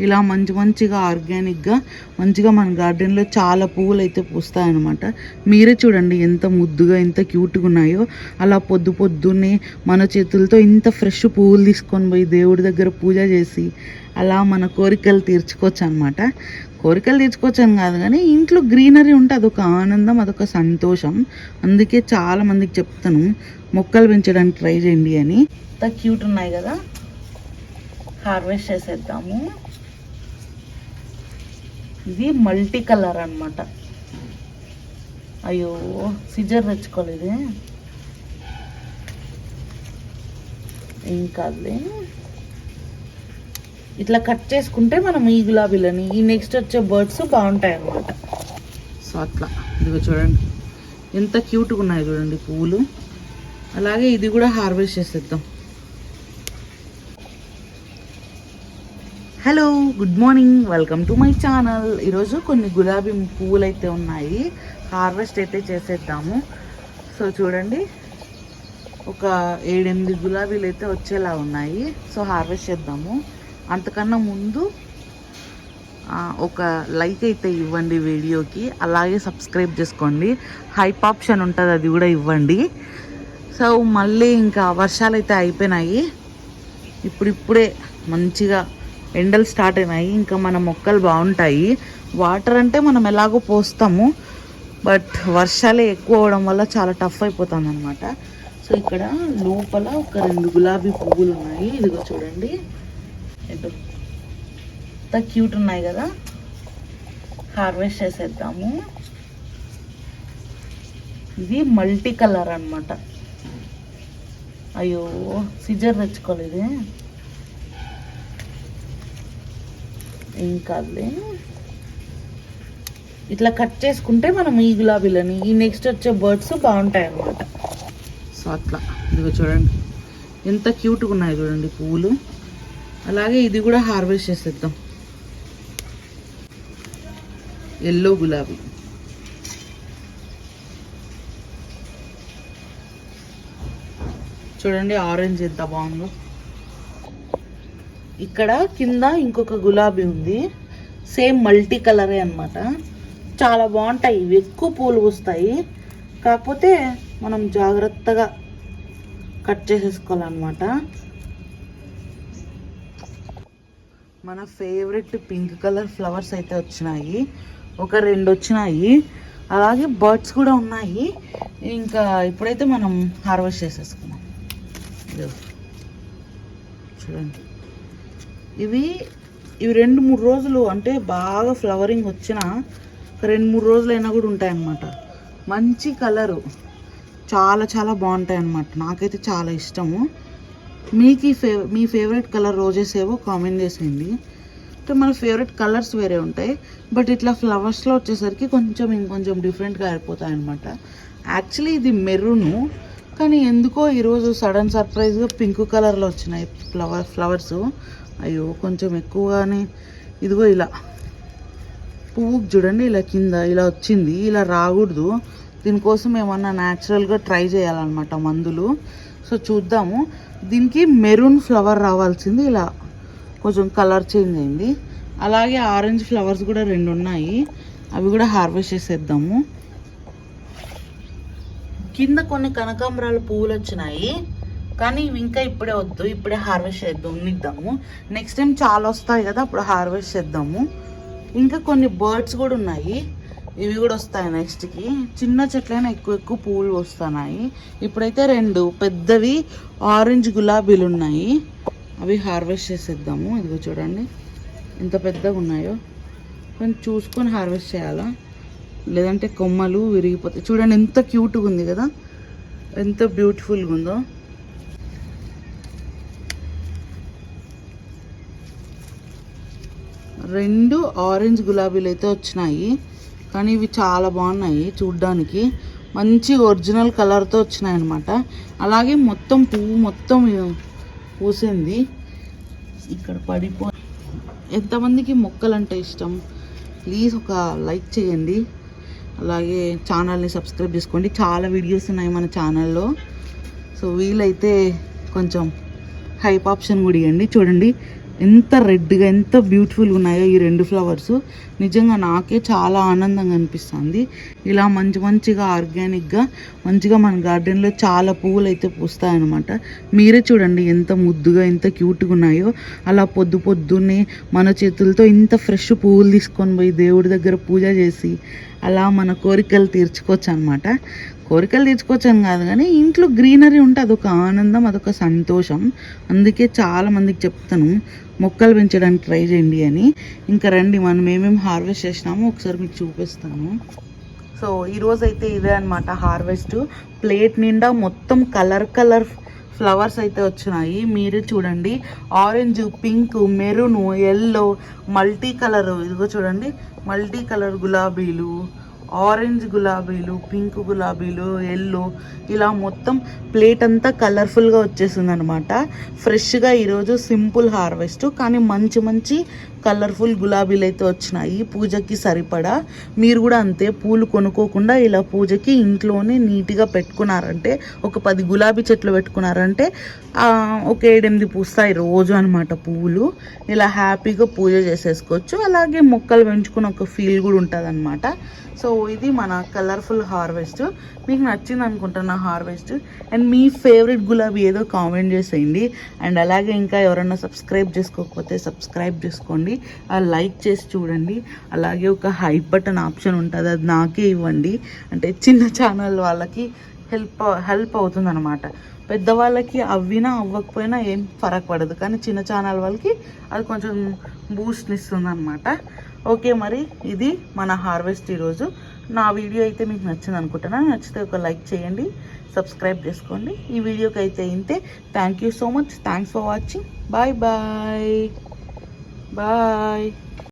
ఇలా మంచి మంచిగా ఆర్గానిక్గా మంచిగా మన గార్డెన్లో చాలా పువ్వులు అయితే పూస్తాయన్నమాట. మీరే చూడండి ఎంత ముద్దుగా ఎంత క్యూట్గా ఉన్నాయో. అలా పొద్దు పొద్దున్నే మన చేతులతో ఇంత ఫ్రెష్ పువ్వులు తీసుకొని పోయి దేవుడి దగ్గర పూజ చేసి అలా మన కోరికలు తీర్చుకోవచ్చు అనమాట కోరికలు తీర్చుకోవచ్చు అని కాదు కానీ ఇంట్లో గ్రీనరీ ఉంటే అదొక ఆనందం అదొక సంతోషం. అందుకే చాలామందికి చెప్తాను మొక్కలు పెంచడానికి ట్రై చేయండి అని. ఎంత క్యూట్ ఉన్నాయి కదా. హార్వెస్ట్ చేసేద్దాము. ఇది మల్టీ కలర్ అన్నమాట. అయ్యో సిజర్ తెచ్చుకోలేదు. ఏం కాదులే. ఇట్లా కట్ చేసుకుంటే మనం ఈ గులాబీలని ఈ నెక్స్ట్ వచ్చే బర్డ్స్ బాగుంటాయి అన్నమాట. సో అట్లా. ఇదిగో చూడండి. ఎంత క్యూట్గా ఉన్నాయి చూడండి పువ్వులు అలాగే ఇది కూడా హార్వెస్ట్ చేసేద్దాం. Hello good morning. Welcome to my channel. ఈరోజు కొన్ని గులాబీ పువ్వులు అయితే ఉన్నాయి. హార్వెస్ట్ అయితే చేసేద్దాము. సో చూడండి. ఒక ఏడెనిమిది గులాబీలు అయితే వచ్చేలా ఉన్నాయి. సో హార్వెస్ట్ చేద్దాము. అంతకన్నా ముందు ఒక లైక్ అయితే ఇవ్వండి వీడియోకి. అలాగే సబ్స్క్రైబ్ చేసుకోండి. హైప్ ఆప్షన్ ఉంటుంది అది కూడా ఇవ్వండి. సో మళ్ళీ ఇంకా వర్షాలు అయితే అయిపోయినాయి. ఇప్పుడిప్పుడే మంచిగా ఎండలు స్టార్ట్ అయినాయి ఇంకా మన మొక్కలు బాగుంటాయి. వాటర్ అంటే మనం ఎలాగో పోస్తాము బట్ వర్షాలే ఎక్కువ అవడం వల్ల చాలా టఫ్ అయిపోతుంది అనమాట సో ఇక్కడ లోపల ఒక రెండు గులాబీ పువ్వులు ఉన్నాయి. ఇదిగో చూడండి. ఎంత క్యూట్ ఉన్నాయి కదా. హార్వెస్ట్ చేసేద్దాము. ఇది మల్టీ కలర్ అనమాట అయ్యో సిజర్ తెచ్చుకోలేదు ఏం కాదులే. ఇట్లా కట్ చేసుకుంటే మనం ఈ గులాబీలని ఈ నెక్స్ట్ వచ్చే బర్డ్స్ బాగుంటాయి అన్నమాట సో అట్లా. ఇదిగో చూడండి. ఎంత క్యూట్గా ఉన్నాయి చూడండి పువ్వులు. అలాగే ఇది కూడా హార్వెస్ట్ చేసేద్దాం. ఎల్లో గులాబీ. చూడండి ఆరెంజ్ ఎంత బాగుందో. ఇక్కడ కింద ఇంకొక గులాబీ ఉంది. సేమ్ మల్టీ కలరే అనమాట చాలా బాగుంటాయి. ఇవి ఎక్కువ పూలు పూస్తాయి. కాకపోతే మనం జాగ్రత్తగా కట్ చేసేసుకోవాలన్నమాట. మన ఫేవరెట్ పింక్ కలర్ ఫ్లవర్స్ అయితే వచ్చినాయి. ఒక రెండు వచ్చినాయి. అలాగే బర్డ్స్ కూడా ఉన్నాయి. ఇంకా ఇప్పుడైతే మనం హార్వెస్ట్ చేసేసుకున్నాం చూడండి. ఇవి ఇవి రెండు మూడు రోజులు అంటే బాగా ఫ్లవరింగ్ వచ్చిన రెండు మూడు రోజులు అయినా కూడా ఉంటాయన్నమాట. మంచి కలరు. చాలా చాలా బాగుంటాయి అన్నమాట నాకైతే చాలా ఇష్టము. మీకు ఈ ఫేవ మీ ఫేవరెట్ కలర్ రోజెస్ ఏవో కామెంట్ చేసేయండి. అంటే మన ఫేవరెట్ కలర్స్ వేరే ఉంటాయి. బట్ ఇట్లా ఫ్లవర్స్లో వచ్చేసరికి కొంచెం ఇంకొంచెం డిఫరెంట్గా అయిపోతాయి అనమాట యాక్చువల్లీ ఇది మెరూను. కానీ ఎందుకో ఈరోజు సడన్ సర్ప్రైజ్గా పింక్ కలర్లో వచ్చినాయి ఫ్లవర్ ఫ్లవర్స్. అయ్యో కొంచెం ఎక్కువగానే. ఇదిగో ఇలా. పువ్వుకి చూడండి ఇలా కింద ఇలా వచ్చింది ఇలా రాకూడదు. దీనికోసం ఏమన్నా న్యాచురల్గా ట్రై చేయాలన్నమాట మందులు. సో చూద్దాము. దీనికి మెరూన్ ఫ్లవర్ రావాల్సింది ఇలా. కొంచెం కలర్ చేంజ్ అయింది. అలాగే ఆరెంజ్ ఫ్లవర్స్ కూడా రెండు ఉన్నాయి. అవి కూడా హార్వెస్ట్ చేసేద్దాము. కింద కొన్ని కనకాంబరాల పువ్వులు వచ్చినాయి. కానీ ఇవి ఇంకా ఇప్పుడే వద్దు ఇప్పుడే హార్వెస్ట్ చేద్దాం ఉన్నిద్దాము నెక్స్ట్ టైం చాలా వస్తాయి కదా అప్పుడు హార్వెస్ట్ చేద్దాము. ఇంకా కొన్ని బర్డ్స్ కూడా ఉన్నాయి. ఇవి కూడా వస్తాయి నెక్స్ట్కి చిన్న చెట్లైనా ఎక్కువ ఎక్కువ పూలు వస్తున్నాయి. ఇప్పుడైతే రెండు పెద్దవి ఆరెంజ్ గులాబీలు ఉన్నాయి. అవి హార్వెస్ట్ చేసేద్దాము. ఇదిగో చూడండి. ఎంత పెద్దగా ఉన్నాయో. కొంచెం చూసుకొని హార్వెస్ట్ చేయాలా? లేదంటే కొమ్మలు విరిగిపోతాయి. చూడండి ఎంత క్యూట్గా ఉంది కదా. ఎంత బ్యూటిఫుల్గా ఉందో. రెండు ఆరెంజ్ గులాబీలు అయితే వచ్చినాయి. కానీ ఇవి చాలా బాగున్నాయి చూడ్డానికి. మంచి ఒరిజినల్ కలర్తో వచ్చినాయి అనమాట అలాగే మొత్తం పువ్వు మొత్తం పూసింది. ఇక్కడ పడిపో ఎంతమందికి మొక్కలు అంటే ఇష్టం? ప్లీజ్ ఒక లైక్ చేయండి. అలాగే ఛానల్ని సబ్స్క్రైబ్ చేసుకోండి. చాలా వీడియోస్ ఉన్నాయి మన ఛానల్లో. సో వీలైతే కొంచెం హైప్ ఆప్షన్ కూడా ఇవ్వండి. చూడండి. ఎంత రెడ్గా ఎంత బ్యూటిఫుల్గా ఉన్నాయో ఈ రెండు ఫ్లవర్స్. నిజంగా నాకే చాలా ఆనందంగా అనిపిస్తుంది. ఇలా మంచి మంచిగా ఆర్గానిక్గా మంచిగా మన గార్డెన్లో చాలా పువ్వులు అయితే పూస్తాయన్నమాట. మీరే చూడండి ఎంత ముద్దుగా ఎంత క్యూట్గా ఉన్నాయో. అలా పొద్దు పొద్దున్నే మన చేతులతో ఇంత ఫ్రెష్ పువ్వులు తీసుకొని పోయి దేవుడి దగ్గర పూజ చేసి అలా మన కోరికలు తీర్చుకోవచ్చు అనమాట కోరికలు తీర్చుకోవచ్చని కాదు కానీ ఇంట్లో గ్రీనరీ ఉంటే అదొక ఆనందం అదొక సంతోషం. అందుకే చాలా మందికి చెప్తాను మొక్కలు పెంచడానికి ట్రై చేయండి అని. ఇంకా రండి మనం ఏమేమి హార్వెస్ట్ చేసినామో ఒకసారి మీకు చూపిస్తాను. సో ఈరోజు అయితే ఇదే అనమాట హార్వెస్ట్. ప్లేట్ నిండా మొత్తం కలర్ కలర్ ఫ్లవర్స్ అయితే వచ్చినాయి. మీరే చూడండి orange pink maroon yellow multi colour. ఇదిగో చూడండి మల్టీ కలర్ గులాబీలు ఆరెంజ్ గులాబీలు పింక్ గులాబీలు ఎల్లో ఇలా మొత్తం ప్లేట్ అంతా కలర్ఫుల్గా వచ్చేసింది అనమాట ఫ్రెష్గా ఈరోజు సింపుల్ హార్వెస్ట్ కానీ మంచి మంచి కలర్ఫుల్ గులాబీలు అయితే వచ్చినాయి. పూజకి సరిపడా మీరు కూడా అంతే పూలు కొనుక్కోకుండా ఇలా పూజకి ఇంట్లోనే నీట్గా పెట్టుకున్నారంటే ఒక పది గులాబీ చెట్లు పెట్టుకున్నారంటే ఒక ఏడెనిమిది పూస్తాయి రోజు అనమాట పువ్వులు ఇలా హ్యాపీగా పూజ చేసేసుకోవచ్చు. అలాగే మొక్కలు పెంచుకుని ఒక ఫీల్ కూడా ఉంటుంది సో ఇది మన కలర్ఫుల్ హార్వెస్ట్. మీకు నచ్చింది అనుకుంటున్నా హార్వెస్ట్. అండ్ మీ ఫేవరెట్ గులాబీ ఏదో కామెంట్ చేసేయండి. అండ్ అలాగే ఇంకా ఎవరైనా సబ్స్క్రైబ్ చేసుకోకపోతే సబ్స్క్రైబ్ చేసుకోండి. ఆ లైక్ చేసి చూడండి. అలాగే ఒక హైప్ బటన్ ఆప్షన్ ఉంటుంది. అది నాకే ఇవ్వండి. అంటే చిన్న ఛానల్ వాళ్ళకి హెల్ప్ హెల్ప్ అవుతుంది అనమాట పెద్దవాళ్ళకి అవ్వినా అవ్వకపోయినా ఏం ఫరక్ పడదు. కానీ చిన్న ఛానల్ వాళ్ళకి అది కొంచెం బూస్ట్ని ఇస్తుంది అనమాట ఓకే మరి ఇది మన హార్వెస్ట్ ఈరోజు. నా వీడియో అయితే మీకు నచ్చింది అనుకుంటున్నాను నచ్చితే ఒక లైక్ చేయండి. సబ్స్క్రైబ్ చేసుకోండి. ఈ వీడియోకి అయితే ఇంతే. Thank you so much. Thanks for watching. Bye bye. Bye